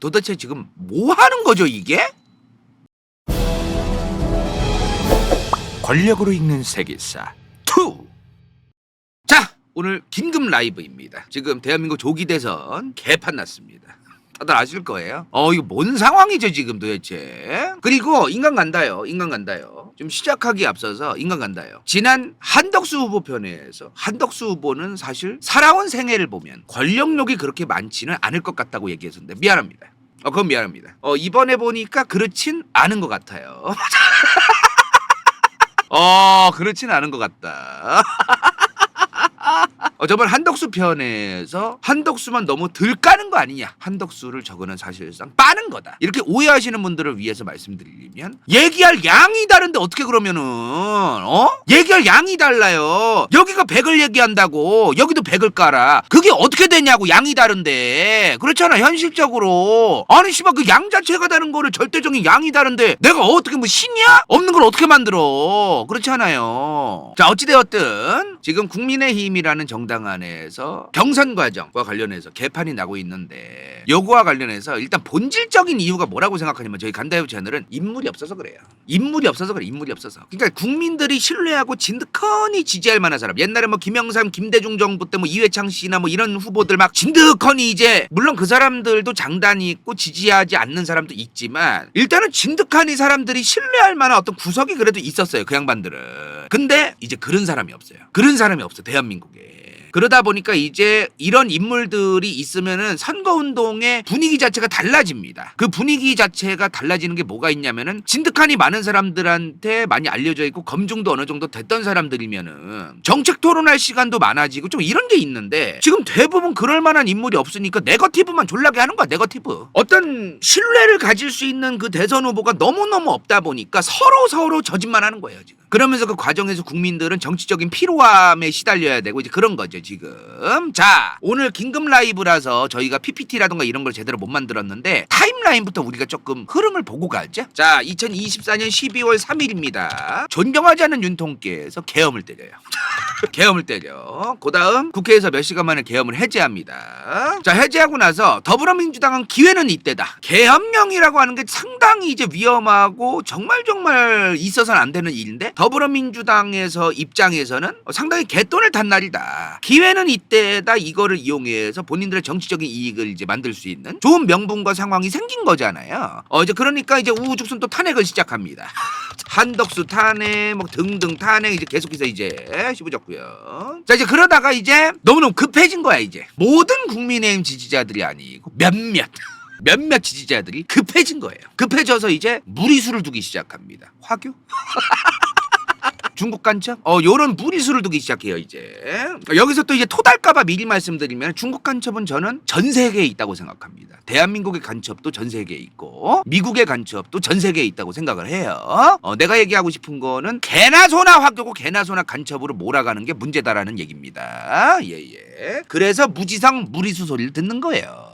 도대체 지금 뭐 하는 거죠 이게? 권력으로 읽는 세계사 2. 자, 오늘 긴급 라이브입니다. 지금 대한민국 조기 대선 개판 났습니다. 다들 아실 거예요. 어, 이거 뭔 상황이죠, 지금 도대체? 그리고 인간 간다요. 인간 간다요. 좀 시작하기 앞서서 인간 간다요. 지난 한덕수 후보 편에서 한덕수 후보는 사실 살아온 생애를 보면 권력욕이 그렇게 많지는 않을 것 같다고 얘기했었는데 미안합니다. 어, 그건 미안합니다. 어, 이번에 보니까 그렇진 않은 것 같아요. 어, 그렇진 않은 것 같다. 어, 저번 한덕수 편에서 한덕수만 너무 들 까는 거 아니냐. 한덕수를 저거는 사실상 빠 는 거다. 이렇게 오해하시는 분들을 위해서 말씀드리면 얘기할 양이 다른데 어떻게 그러면은 어? 얘기할 양이 달라요. 여기가 100을 얘기한다고 여기도 100을 깔아. 그게 어떻게 되냐고 양이 다른데. 그렇잖아 현실적으로. 아니 씨발 그 양 자체가 다른 거를 절대적인 양이 다른데 내가 어떻게 뭐 신이야? 없는 걸 어떻게 만들어? 그렇잖아요. 자 어찌 되었든 지금 국민의힘이라는 정당 안에서 경선 과정과 관련해서 개판이 나고 있는데 요거와 관련해서 일단 본질 적인 이유가 뭐라고 생각하냐면 저희 간다요 채널은 인물이 없어서 그래요. 인물이 없어서 그래. 인물이 없어서. 그러니까 국민들이 신뢰하고 진득하니 지지할 만한 사람. 옛날에 뭐 김영삼, 김대중 정부 때 뭐 이회창 씨나 뭐 이런 후보들 막 진득하니 이제 물론 그 사람들도 장단이 있고 지지하지 않는 사람도 있지만 일단은 진득하니 사람들이 신뢰할 만한 어떤 구석이 그래도 있었어요. 그 양반들은. 근데 이제 그런 사람이 없어요. 그런 사람이 없어. 대한민국에. 그러다 보니까 이제 이런 인물들이 있으면은 선거 운동의 분위기 자체가 달라집니다. 그 분위기 자체가 달라지는 게 뭐가 있냐면은 진득하니 많은 사람들한테 많이 알려져 있고 검증도 어느 정도 됐던 사람들이면은 정책 토론할 시간도 많아지고 좀 이런 게 있는데 지금 대부분 그럴 만한 인물이 없으니까 네거티브만 졸라게 하는 거야 네거티브. 어떤 신뢰를 가질 수 있는 그 대선 후보가 너무너무 없다 보니까 서로 서로 저짓만 하는 거예요 지금. 그러면서 그 과정에서 국민들은 정치적인 피로함에 시달려야 되고 이제 그런 거죠 지금. 자 오늘 긴급 라이브라서 저희가 PPT라던가 이런 걸 제대로 못 만들었는데 타임라인부터 우리가 조금 흐름을 보고 가죠. 자 2024년 12월 3일입니다. 존경하지 않는 윤통께서 계엄을 때려요. 계엄을 때려. 그 다음 국회에서 몇 시간 만에 계엄을 해제합니다. 자, 해제하고 나서 더불어민주당은 기회는 이때다. 계엄령이라고 하는 게 상당히 이제 위험하고 정말 정말 있어서는 안 되는 일인데 더불어민주당에서 입장에서는 상당히 개돈을 탄 날이다. 기회는 이때다. 이거를 이용해서 본인들의 정치적인 이익을 이제 만들 수 있는 좋은 명분과 상황이 생긴 거잖아요. 어, 이제 그러니까 이제 우후죽순 또 탄핵을 시작합니다. 한덕수 탄핵 뭐 등등 탄핵 이제 계속해서 이제 씹어졌고요. 자 이제 그러다가 이제 너무너무 급해진 거야 이제 모든 국민의힘 지지자들이 아니고 몇몇 몇몇 지지자들이 급해진 거예요. 급해져서 이제 무리수를 두기 시작합니다. 화교? 중국 간첩? 어, 요런 무리수를 두기 시작해요, 이제. 여기서 또 이제 토달까봐 미리 말씀드리면 중국 간첩은 저는 전 세계에 있다고 생각합니다. 대한민국의 간첩도 전 세계에 있고, 미국의 간첩도 전 세계에 있다고 생각을 해요. 어, 내가 얘기하고 싶은 거는 개나 소나 화교고 개나 소나 간첩으로 몰아가는 게 문제다라는 얘기입니다. 예, 예. 그래서 무지성 무리수 소리를 듣는 거예요.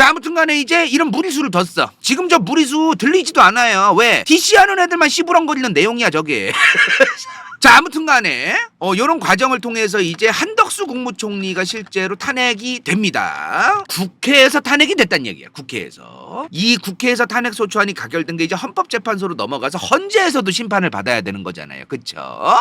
자 아무튼 간에 이제 이런 무리수를 뒀어. 지금 저 무리수 들리지도 않아요. 왜? DC 하는 애들만 씨부렁거리는 내용이야 저게. 자 아무튼 간에 어 요런 과정을 통해서 이제 한 덕수 국무총리가 실제로 탄핵이 됩니다. 국회에서 탄핵이 됐단 얘기야 국회에서. 이 국회에서 탄핵 소추안이 가결된 게 이제 헌법재판소로 넘어가서 헌재에서도 심판을 받아야 되는 거잖아요. 그쵸?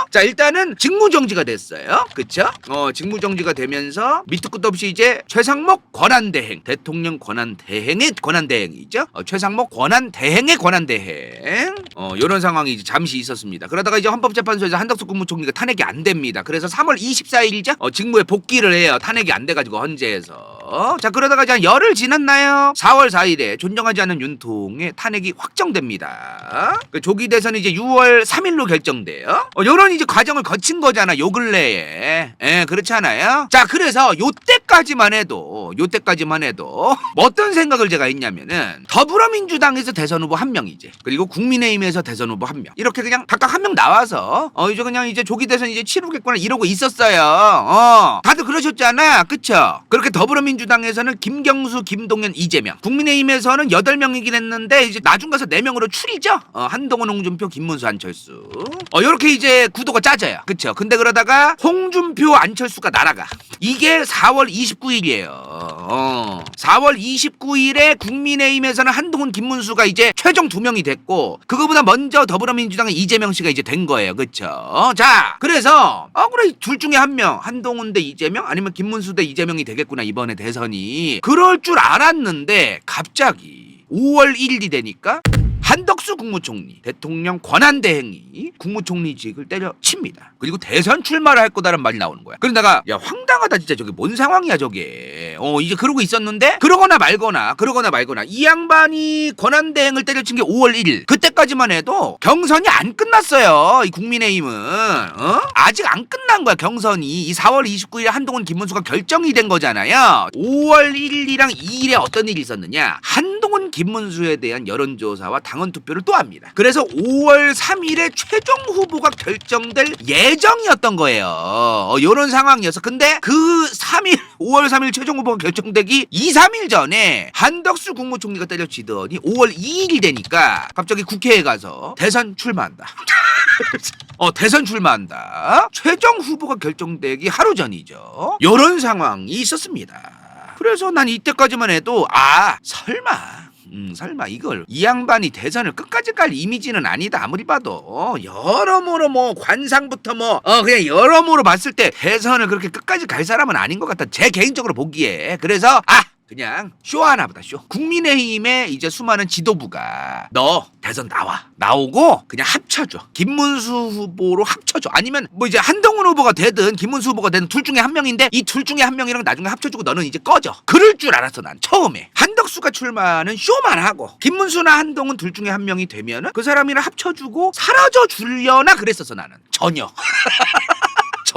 자 일단은 직무정지가 됐어요. 그쵸? 어 직무정지가 되면서 밑도 끝도 없이 이제 최상목 권한대행 대통령 권한대행의 권한대행이죠. 어, 최상목 권한대행의 권한대행. 어 요런 상황이 이제 잠시 있었습니다. 그러다가 이제 헌법재판소에서 한덕수 국무총리가 탄핵이 안 됩니다. 그래서 3월 24일이죠? 어, 직무에 복귀를 해요. 탄핵이 안 돼가지고 헌재에서. 자 그러다가 이제 열흘 지났나요? 4월 4일에 존경하지 않는 윤통의 탄핵이 확정됩니다. 그 조기 대선이 이제 6월 3일로 결정돼요. 어, 요런 이제 과정을 거친 거잖아 요 근래에. 예 그렇지 않아요? 자 그래서 요때까지만 해도 요때까지만 해도 뭐 어떤 생각을 제가 했냐면은 더불어민주당에서 대선 후보 한 명이지 그리고 국민의힘에서 대선 후보 한 명. 이렇게 그냥 각각 한 명 나와서 어 이제 그냥 이제 조기 대선 이제 치르겠구나 이러고 있었어요. 어 다들 그러셨잖아. 그쵸? 그렇게 더불어민주당에서는 김경수 김동연 이재명. 국민의힘에서는 8명이긴 했는데 이제 나중 가서 4명으로 추리죠? 어 한동훈 홍준표 김문수 안철수. 어 요렇게 이제 구도가 짜져요. 그쵸? 근데 그러다가 홍준표 안철수가 날아가. 이게 4월 29일이에요. 어. 4월 29일에 국민의힘에서는 한동훈 김문수가 이제 최종 두 명이 됐고 그거보다 먼저 더불어민주당의 이재명 씨가 이제 된 거예요. 그쵸? 자, 그래서 어 그래 둘 중에 한 명 한동훈 대 이재명 아니면 김문수 대 이재명이 되겠구나 이번에 대선이. 그럴 줄 알았는데 갑자기 5월 1일이 되니까 한덕수 국무총리 대통령 권한대행이 국무총리직을 때려칩니다. 그리고 대선 출마를 할 거다라는 말이 나오는 거야. 그러다가 야 황당하다 진짜 저게 뭔 상황이야 저게. 어 이제 그러고 있었는데 그러거나 말거나 그러거나 말거나 이 양반이 권한대행을 때려친 게 5월 1일 그때까지만 해도 경선이 안 끝났어요. 이 국민의힘은 어? 아직 안 끝난 거야 경선이 이 4월 29일 한동훈 김문수가 결정이 된 거잖아요. 5월 1일이랑 2일에 어떤 일이 있었느냐 한동훈 김문수에 대한 여론조사와 당원 투표를 또 합니다. 그래서 5월 3일에 최종 후보가 결정될 예정이었던 거예요. 어, 이런 상황이어서 근데 그 3일 5월 3일 최종 후보가 결정되기 2, 3일 전에 한덕수 국무총리가 때려치더니 5월 2일이 되니까 갑자기 국회에 가서 대선 출마한다. 어, 대선 출마한다. 최종 후보가 결정되기 하루 전이죠. 요런 상황이 있었습니다. 그래서 난 이때까지만 해도 아, 설마. 음, 설마 이걸 이 양반이 대선을 끝까지 갈 이미지는 아니다. 아무리 봐도. 어, 여러모로 뭐 관상부터 뭐 어, 그냥 여러모로 봤을 때 대선을 그렇게 끝까지 갈 사람은 아닌 것 같다. 제 개인적으로 보기에. 그래서 아 그냥 쇼 하나 보다 쇼. 국민의힘의 이제 수많은 지도부가 너 대선 나와. 나오고 그냥 합쳐줘. 김문수 후보로 합쳐줘. 아니면 뭐 이제 한동훈 후보가 되든 김문수 후보가 되든 둘 중에 한 명인데 이 둘 중에 한 명이랑 나중에 합쳐주고 너는 이제 꺼져. 그럴 줄 알았어 난 처음에. 한덕수가 출마는 쇼만 하고 김문수나 한동훈 둘 중에 한 명이 되면은 그 사람이랑 합쳐주고 사라져 주려나 그랬었어 나는. 전혀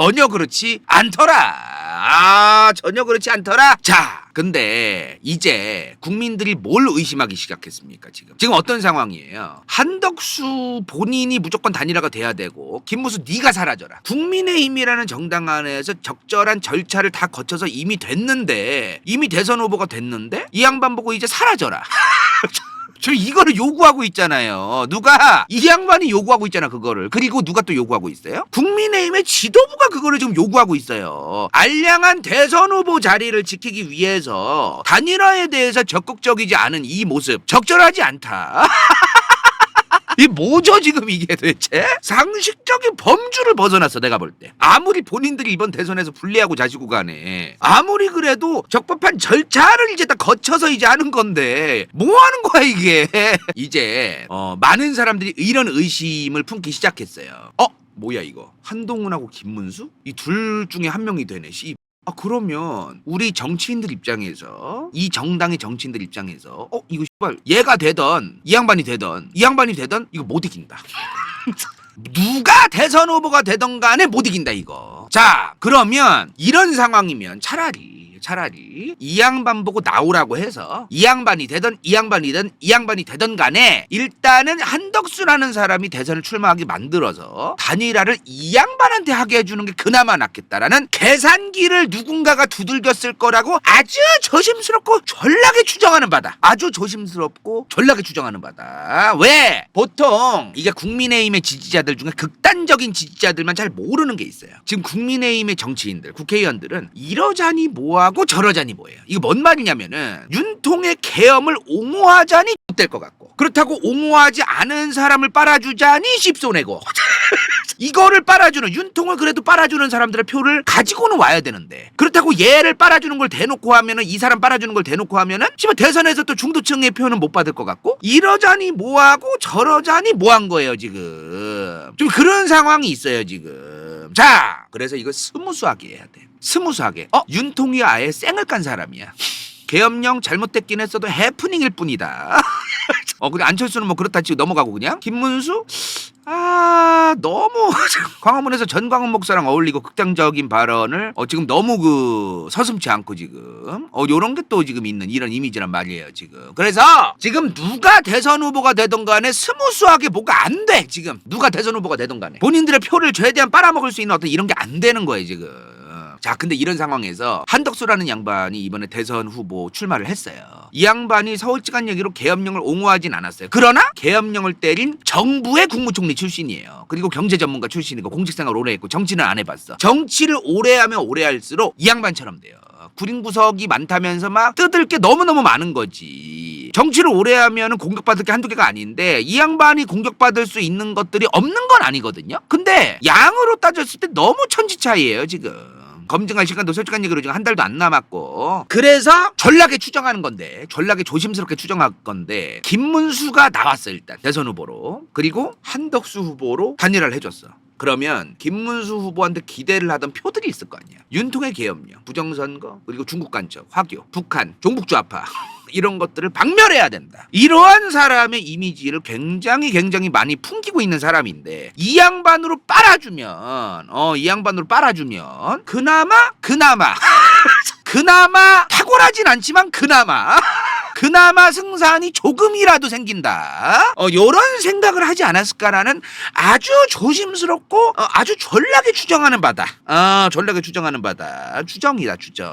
전혀 그렇지 않더라. 아, 전혀 그렇지 않더라. 자, 근데 이제 국민들이 뭘 의심하기 시작했습니까, 지금? 지금 어떤 상황이에요? 한덕수 본인이 무조건 단일화가 돼야 되고 김무수 네가 사라져라. 국민의힘이라는 정당 안에서 적절한 절차를 다 거쳐서 이미 됐는데 이미 대선 후보가 됐는데 이 양반 보고 이제 사라져라. 저 이거를 요구하고 있잖아요. 누가 이 양반이 요구하고 있잖아 그거를. 그리고 누가 또 요구하고 있어요? 국민의힘의 지도부가 그거를 지금 요구하고 있어요. 알량한 대선 후보 자리를 지키기 위해서 단일화에 대해서 적극적이지 않은 이 모습 적절하지 않다. 이 뭐죠 지금 이게 도대체? 상식적인 범주를 벗어났어 내가 볼 때. 아무리 본인들이 이번 대선에서 불리하고 자시고 가네. 아무리 그래도 적법한 절차를 이제 다 거쳐서 이제 하는 건데 뭐 하는 거야 이게? 이제 어, 많은 사람들이 이런 의심을 품기 시작했어요. 어? 뭐야 이거? 한동훈하고 김문수? 이 둘 중에 한 명이 되네. 씨. 아 그러면 우리 정치인들 입장에서 이 정당의 정치인들 입장에서 어 이거 씨발 얘가 되던 이 양반이 되던 이 양반이 되던 이거 못 이긴다. 누가 대선 후보가 되던 간에 못 이긴다 이거. 자 그러면 이런 상황이면 차라리 차라리 이 양반 보고 나오라고 해서 이 양반이 되던 이 양반이든 이 양반이 되던 간에 일단은 한덕수라는 사람이 대선을 출마하게 만들어서 단일화를 이 양반한테 하게 해주는 게 그나마 낫겠다라는 계산기를 누군가가 두들겼을 거라고 아주 조심스럽고 전락에 추정하는 바다. 아주 조심스럽고 전락에 추정하는 바다. 왜? 보통 이게 국민의힘의 지지자들 중에 극단적인 지지자들만 잘 모르는 게 있어요. 지금 국민의힘의 정치인들, 국회의원들은 이러자니 뭐하고 저러자니 뭐예요. 이거 뭔 말이냐면은 윤통의 계엄을 옹호하자니 될 것 같고 그렇다고 옹호하지 않은 사람을 빨아주자니 씹소내고. 이거를 빨아주는 윤통을 그래도 빨아주는 사람들의 표를 가지고는 와야 되는데 그렇다고 얘를 빨아주는 걸 대놓고 하면은 이 사람 빨아주는 걸 대놓고 하면은 씨발 대선에서 또 중도층의 표는 못 받을 것 같고 이러자니 뭐하고 저러자니 뭐 한 거예요 지금. 좀 그런 상황이 있어요 지금. 자 그래서 이거 스무스하게 해야 돼 스무스하게 어 윤통이 아예 쌩을 깐 사람이야 계엄령 잘못됐긴 했어도 해프닝일 뿐이다. 어, 근데 안철수는 뭐 그렇다 치고 넘어가고 그냥. 김문수? 아, 너무 광화문에서 전광훈 목사랑 어울리고 극단적인 발언을 어, 지금 너무 그 서슴치 않고 지금 어, 요런 게 또 지금 있는 이런 이미지란 말이에요, 지금. 그래서 지금 누가 대선 후보가 되던 간에 스무스하게 뭐가 안 돼, 지금. 누가 대선 후보가 되던 간에. 본인들의 표를 최대한 빨아먹을 수 있는 어떤 이런 게 안 되는 거예요, 지금. 자, 근데 이런 상황에서 한덕수라는 양반이 이번에 대선 후보 출마를 했어요. 이 양반이 서울지간 얘기로 계엄령을 옹호하진 않았어요. 그러나 계엄령을 때린 정부의 국무총리 출신이에요. 그리고 경제 전문가 출신이고 공직생활 오래 했고 정치는 안 해봤어. 정치를 오래 하면 오래 할수록 이 양반처럼 돼요. 구린 구석이 많다면서 막 뜯을 게 너무너무 많은 거지. 정치를 오래 하면 공격받을 게 한두 개가 아닌데 이 양반이 공격받을 수 있는 것들이 없는 건 아니거든요. 근데 양으로 따졌을 때 너무 천지 차이예요 지금. 검증할 시간도 솔직한 얘기로 지금 한 달도 안 남았고. 그래서? 전략에 추정하는 건데 전략에 조심스럽게 추정할 건데 김문수가 나왔어 일단 대선 후보로. 그리고 한덕수 후보로 단일화를 해줬어. 그러면 김문수 후보한테 기대를 하던 표들이 있을 거 아니야. 윤통의 계엄령 부정선거 그리고 중국 간첩 화교 북한 종북좌파 이런 것들을 박멸해야 된다. 이러한 사람의 이미지를 굉장히 굉장히 많이 풍기고 있는 사람인데 이 양반으로 빨아주면 어 이 양반으로 빨아주면 그나마 그나마 그나마 탁월하진 않지만 그나마 그나마 승산이 조금이라도 생긴다. 어, 요런 생각을 하지 않았을까라는 아주 조심스럽고 어, 아주 전략에 추정하는 바다. 어, 전략에 추정하는 바다. 추정이다, 추정.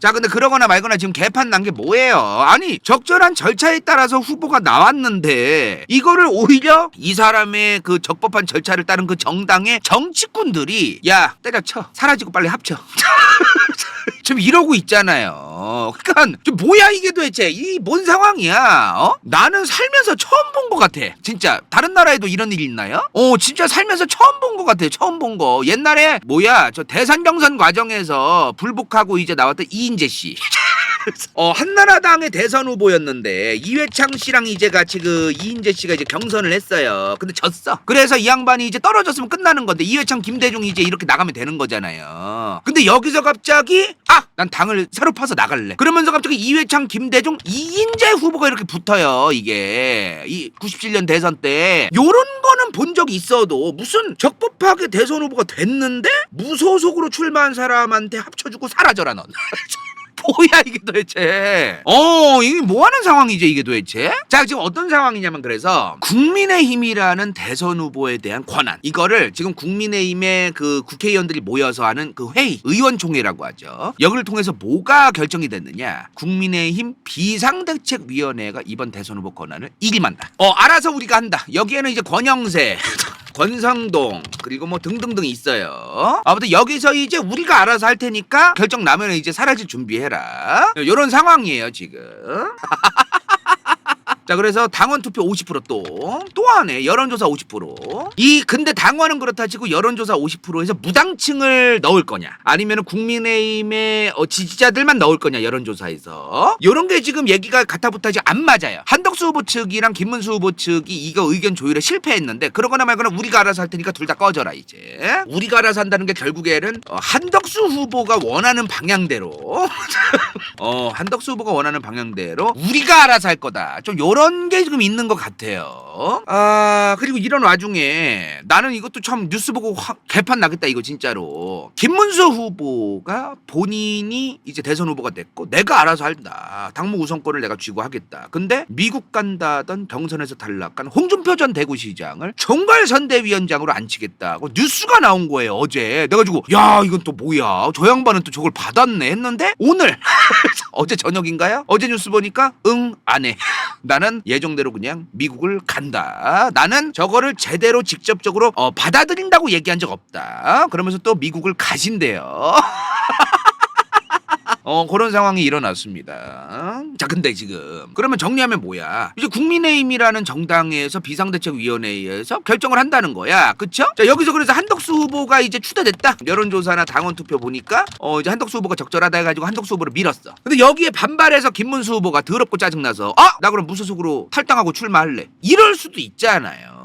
자, 근데 그러거나 말거나 지금 개판 난 게 뭐예요? 아니, 적절한 절차에 따라서 후보가 나왔는데 이거를 오히려 이 사람의 그 적법한 절차를 따른 그 정당의 정치꾼들이 야, 때려쳐. 사라지고 빨리 합쳐. 지금 이러고 있잖아요. 그러니까 좀 뭐야 이게 도대체 이 뭔 상황이야? 어? 나는 살면서 처음 본 것 같아. 진짜 다른 나라에도 이런 일이 있나요? 어, 진짜 살면서 처음 본 것 같아. 처음 본 거. 옛날에 뭐야 저 대선 경선 과정에서 불복하고 이제 나왔던 이인재 씨. 어, 한나라당의 대선 후보였는데 이회창 씨랑 이제 같이 그 이인재 씨가 이제 경선을 했어요. 근데 졌어. 그래서 이 양반이 이제 떨어졌으면 끝나는 건데 이회창 김대중 이제 이렇게 나가면 되는 거잖아요. 근데 여기서 갑자기 아, 난 당을 새로 파서 나갈래. 그러면서 갑자기 이회창 김대중 이인재 후보가 이렇게 붙어요. 이게 이 97년 대선 때 요런 거는 본 적이 있어도 무슨 적법하게 대선 후보가 됐는데 무소속으로 출마한 사람한테 합쳐주고 사라져라 넌. 뭐야 이게 도대체? 어 이게 뭐 하는 상황이지 이게 도대체? 자 지금 어떤 상황이냐면 그래서 국민의힘이라는 대선 후보에 대한 권한. 이거를 지금 국민의힘의 그 국회의원들이 모여서 하는 그 회의 의원총회라고 하죠. 여기를 통해서 뭐가 결정이 됐느냐? 국민의힘 비상대책위원회가 이번 대선 후보 권한을 이임한다. 어 알아서 우리가 한다. 여기에는 이제 권영세 권성동 그리고 뭐 등등등 있어요. 아무튼 여기서 이제 우리가 알아서 할 테니까 결정 나면 이제 사라질 준비해라. 이런 상황이에요 지금. 자 그래서 당원 투표 50%또 또 하네. 여론조사 50%이 근데 당원은 그렇다 치고 여론조사 50%에서 무당층을 넣을 거냐? 아니면 국민의힘의 어, 지지자들만 넣을 거냐 여론조사에서? 요런 게 지금 얘기가 가타부타지 안 맞아요. 한덕수 후보 측이랑 김문수 후보 측이 이거 의견 조율에 실패했는데 그러거나 말거나 우리가 알아서 할 테니까 둘 다 꺼져라 이제. 우리가 알아서 한다는 게 결국에는 어, 한덕수 후보가 원하는 방향대로. 어 한덕수 후보가 원하는 방향대로 우리가 알아서 할 거다. 좀 요런 게 지금 있는 것 같아요 아 그리고 이런 와중에 나는 이것도 참 뉴스 보고 확 개판 나겠다 이거 진짜로. 김문수 후보가 본인이 이제 대선 후보가 됐고 내가 알아서 한다. 당무 우선권을 내가 쥐고 하겠다. 근데 미국 간다던 경선에서 탈락한 홍준표 전 대구시장을 총괄 선대위원장으로 앉히겠다고 뉴스가 나온 거예요 어제. 내가 가지고 야 이건 또 뭐야? 저 양반은 또 저걸 받았네. 했는데 오늘 어제 저녁인가요? 어제 뉴스 보니까 응 안 해. 나는 예정대로 그냥 미국을 간다. 나는 저거를 제대로 직접적으로 어, 받아들인다고 얘기한 적 없다. 그러면서 또 미국을 가신대요. 어 그런 상황이 일어났습니다. 자 근데 지금 그러면 정리하면 뭐야? 이제 국민의힘이라는 정당에서 비상대책위원회에서 결정을 한다는 거야, 그쵸? 자 여기서 그래서 한덕수 후보가 이제 추대됐다. 여론조사나 당원 투표 보니까 어 이제 한덕수 후보가 적절하다 해가지고 한덕수 후보를 밀었어. 근데 여기에 반발해서 김문수 후보가 더럽고 짜증나서 아나 그럼 무소속으로 탈당하고 출마할래. 이럴 수도 있잖아요.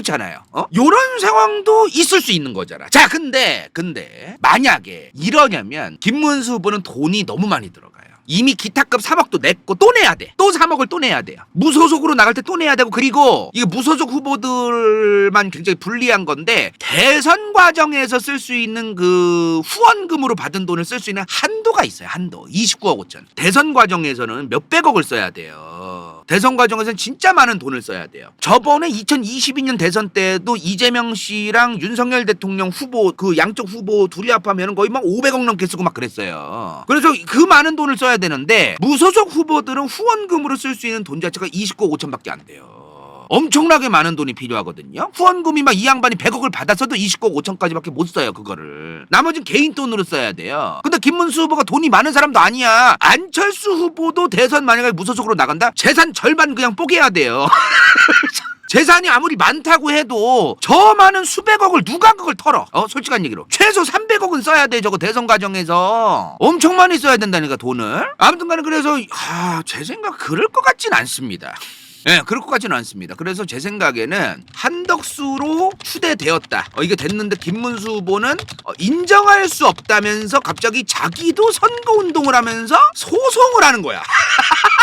그렇잖아요. 어? 요런 상황도 있을 수 있는 거잖아. 자, 근데 근데 만약에 이러냐면 김문수 후보는 돈이 너무 많이 들어가요. 이미 기타급 3억도 냈고 또 내야 돼. 또 3억을 또 내야 돼요. 무소속으로 나갈 때 또 내야 되고 그리고 이게 무소속 후보들만 굉장히 불리한 건데 대선 과정에서 쓸 수 있는 그 후원금으로 받은 돈을 쓸 수 있는 한도가 있어요. 한도. 29억 5천. 대선 과정에서는 몇백억을 써야 돼요. 대선 과정에서는 진짜 많은 돈을 써야 돼요. 저번에 2022년 대선 때도 이재명 씨랑 윤석열 대통령 후보 그 양쪽 후보 둘이 합하면 거의 막 500억 넘게 쓰고 막 그랬어요. 그래서 그 많은 돈을 써야 되는데 무소속 후보들은 후원금으로 쓸 수 있는 돈 자체가 29억 5천밖에 안 돼요. 엄청나게 많은 돈이 필요하거든요. 후원금이 막 이 양반이 100억을 받았어도 20억 5천까지밖에 못 써요 그거를. 나머지는 개인 돈으로 써야 돼요. 근데 김문수 후보가 돈이 많은 사람도 아니야. 안철수 후보도 대선 만약에 무소속으로 나간다? 재산 절반 그냥 뽀개야 돼요. 재산이 아무리 많다고 해도 저 많은 수백억을 누가 그걸 털어? 어 솔직한 얘기로 최소 300억은 써야 돼 저거 대선 과정에서 엄청 많이 써야 된다니까 돈을 아무튼 간에 그래서 아, 제 생각 그럴 것 같진 않습니다. 예, 그럴 것 같지는 않습니다. 그래서 제 생각에는 한덕수로 추대되었다. 어, 이게 됐는데 김문수 후보는 어, 인정할 수 없다면서 갑자기 자기도 선거 운동을 하면서 소송을 하는 거야.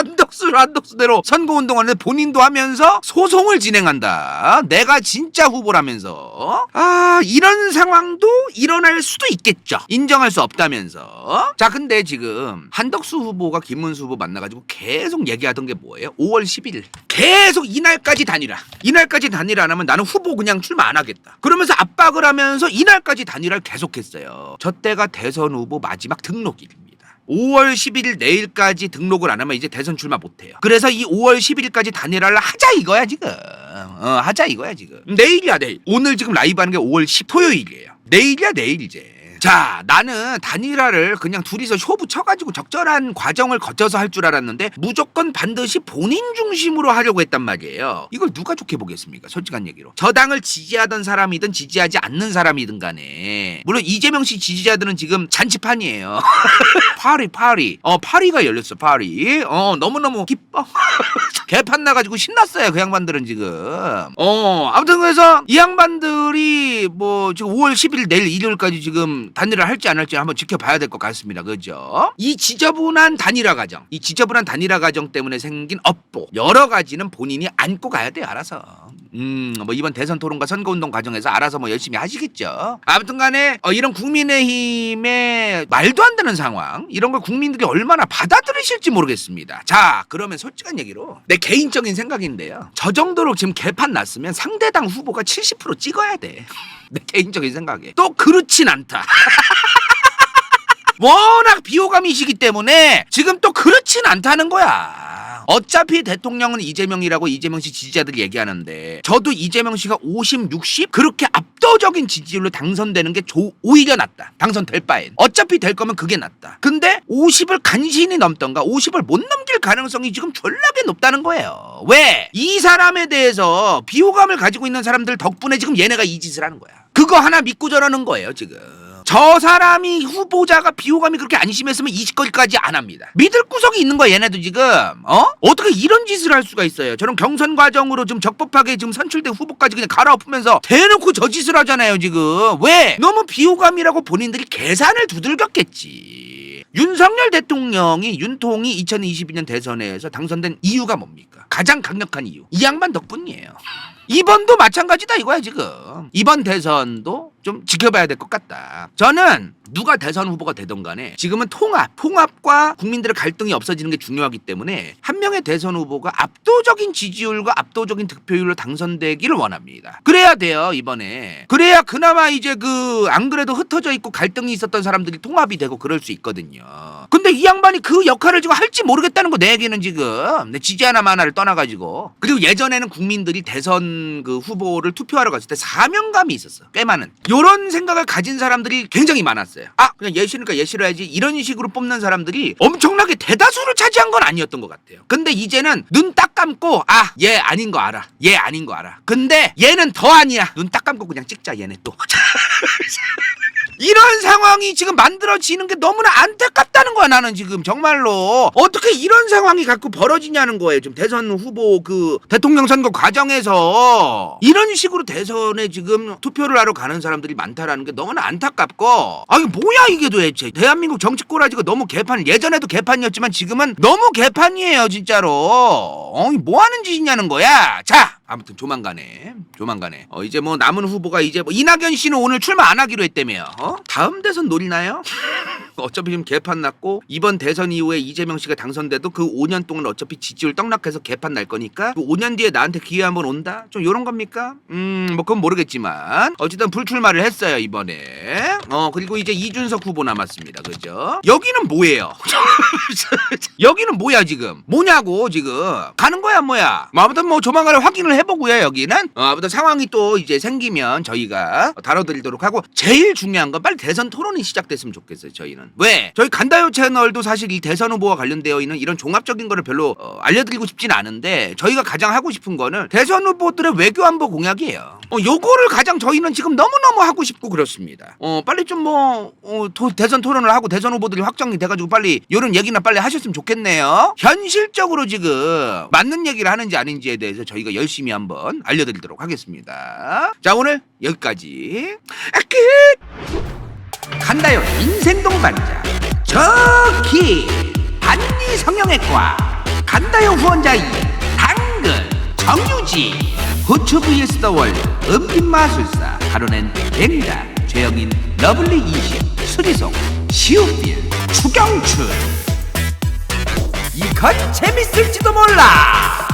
한덕수를 한덕수대로 선거운동하는데 본인도 하면서 소송을 진행한다. 내가 진짜 후보라면서. 아, 이런 상황도 일어날 수도 있겠죠. 인정할 수 없다면서. 자, 근데 지금 한덕수 후보가 김문수 후보 만나가지고 계속 얘기하던 게 뭐예요? 5월 11일. 계속 이날까지 단일화. 이날까지 단일화 안 하면 나는 후보 그냥 출마 안 하겠다. 그러면서 압박을 하면서 이날까지 단일화를 계속했어요. 저 때가 대선 후보 마지막 등록일입니다. 5월 11일 내일까지 등록을 안 하면 이제 대선 출마 못 해요. 그래서 이 5월 11일까지 단일화를 하자 이거야 지금. 어, 하자 이거야 지금. 내일이야 내일. 오늘 지금 라이브 하는 게 5월 10 토요일이에요. 내일이야 내일 이제. 자, 나는 단일화를 그냥 둘이서 쇼부 쳐가지고 적절한 과정을 거쳐서 할 줄 알았는데 무조건 반드시 본인 중심으로 하려고 했단 말이에요. 이걸 누가 좋게 보겠습니까? 솔직한 얘기로. 저당을 지지하던 사람이든 지지하지 않는 사람이든 간에. 물론 이재명 씨 지지자들은 지금 잔치판이에요. 파리, 파리. 어, 파리가 열렸어, 파리. 어, 너무너무 기뻐. 개판 나가지고 신났어요, 그 양반들은 지금. 어, 아무튼 그래서 이 양반들이 뭐 지금 5월 10일 내일 일요일까지 지금 단일화 할지 안 할지 한번 지켜봐야 될 것 같습니다. 그죠? 이 지저분한 단일화 과정, 이 지저분한 단일화 과정 때문에 생긴 업보 여러 가지는 본인이 안고 가야 돼요, 알아서. 음, 뭐 이번 대선 토론과 선거운동 과정에서 알아서 뭐 열심히 하시겠죠. 아무튼 간에 어, 이런 국민의힘의 말도 안 되는 상황, 이런 걸 국민들이 얼마나 받아들이실지 모르겠습니다. 자, 그러면 솔직한 얘기로 내 개인적인 생각인데요. 저 정도로 지금 개판 났으면 상대당 후보가 70% 찍어야 돼. 내 개인적인 생각에. 또 그렇진 않다. 워낙 비호감이시기 때문에 지금 또 그렇진 않다는 거야. 어차피 대통령은 이재명이라고 이재명 씨 지지자들이 얘기하는데 저도 이재명 씨가 50, 60 그렇게 압도적인 지지율로 당선되는 게 조- 오히려 낫다. 당선될 바엔. 어차피 될 거면 그게 낫다. 근데 50을 간신히 넘던가 50을 못 넘길 가능성이 지금 졸라게 높다는 거예요. 왜? 이 사람에 대해서 비호감을 가지고 있는 사람들 덕분에 지금 얘네가 이 짓을 하는 거야. 그거 하나 믿고 저러는 거예요, 지금. 저 사람이 후보자가 비호감이 그렇게 안 심했으면 이 짓거리까지 안 합니다. 믿을 구석이 있는 거야 얘네도 지금 어? 어떻게 이런 짓을 할 수가 있어요? 저런 경선 과정으로 좀 적법하게 지금 선출된 후보까지 그냥 갈아엎으면서 대놓고 저 짓을 하잖아요 지금 왜? 너무 비호감이라고 본인들이 계산을 두들겼겠지. 윤석열 대통령이 윤통이 2022년 대선에서 당선된 이유가 뭡니까? 가장 강력한 이유. 이 양반 덕분이에요. 이번도 마찬가지다 이거야 지금. 이번 대선도 좀 지켜봐야 될 것 같다. 저는 누가 대선 후보가 되던 간에 지금은 통합, 통합과 국민들의 갈등이 없어지는 게 중요하기 때문에 한 명의 대선 후보가 압도적인 지지율과 압도적인 득표율로 당선되기를 원합니다. 그래야 돼요 이번에. 그래야 그나마 이제 그 안 그래도 흩어져 있고 갈등이 있었던 사람들이 통합이 되고 그럴 수 있거든요. 근데 이 양반이 그 역할을 지금 할지 모르겠다는 거 내 얘기는 지금 내 지지 하나 마나를 떠나가지고 그리고 예전에는 국민들이 대선 그 후보를 투표하러 갔을 때 사명감이 있었어 꽤 많은 요런 생각을 가진 사람들이 굉장히 많았어요. 아 그냥 예시니까 예시로 해야지. 이런 식으로 뽑는 사람들이 엄청나게 대다수를 차지한 건 아니었던 것 같아요. 근데 이제는 눈 딱 감고 아 얘 아닌 거 알아. 얘 아닌 거 알아. 근데 얘는 더 아니야. 눈 딱 감고 그냥 찍자 얘네 또 이런 상황이 지금 만들어지는 게 너무나 안타깝다는 거야 나는 지금. 정말로. 어떻게 이런 상황이 자꾸 벌어지냐는 거예요. 지금 대선 후보 그 대통령 선거 과정에서. 이런 식으로 대선에 지금 투표를 하러 가는 사람들이 많다라는 게 너무나 안타깝고. 아 이게 뭐야 이게 도대체. 대한민국 정치 꼬라지가 너무 개판 예전에도 개판이었지만 지금은 너무 개판이에요 진짜로. 어이 뭐 하는 짓이냐는 거야. 자 아무튼 조만간에 조만간에 어 이제 뭐 남은 후보가 이제 뭐 이낙연 씨는 오늘 출마 안 하기로 했다며요. 어? 다음 대선 노리나요? 어차피 지금 개판 났고 이번 대선 이후에 이재명 씨가 당선돼도 그 5년 동안 어차피 지지율 떡락해서 개판 날 거니까 그 5년 뒤에 나한테 기회 한번 온다? 좀 요런 겁니까? 음, 뭐 그건 모르겠지만 어쨌든 불출마를 했어요 이번에. 어 그리고 이제 이준석 후보 남았습니다. 그죠? 여기는 뭐예요? 여기는 뭐야 지금? 뭐냐고 지금 가는 거야 뭐야? 뭐 아무튼 뭐 조만간에 확인을 해보고요 여기는. 어, 아무튼 상황이 또 이제 생기면 저희가 다뤄드리도록 하고 제일 중요한 건 빨리 대선 토론이 시작됐으면 좋겠어요 저희는. 왜? 저희 간다요 채널도 사실 이 대선 후보와 관련되어 있는 이런 종합적인 거를 별로 어, 알려드리고 싶진 않은데 저희가 가장 하고 싶은 거는 대선 후보들의 외교 안보 공약이에요. 어, 요거를 가장 저희는 지금 너무너무 하고 싶고 그렇습니다. 어, 빨리 좀뭐 어, 도- 대선 토론을 하고 대선 후보들이 확정이 돼가지고 빨리 요런 얘기나 빨리 하셨으면 좋겠네요. 현실적으로 지금 맞는 얘기를 하는지 아닌지에 대해서 저희가 열심히 한번 알려드리도록 하겠습니다. 자 오늘 여기까지. 아, 끝. 간다요. 인생 동반자 저기 한리 성형외과. 간다요 후원자 이 당근 정유지 후추 vs 더 월드 은빛 마술사 가로낸 뱅다 최영인 러블리 이십 수리송 시우빌 추경춘. 이건 재밌을지도 몰라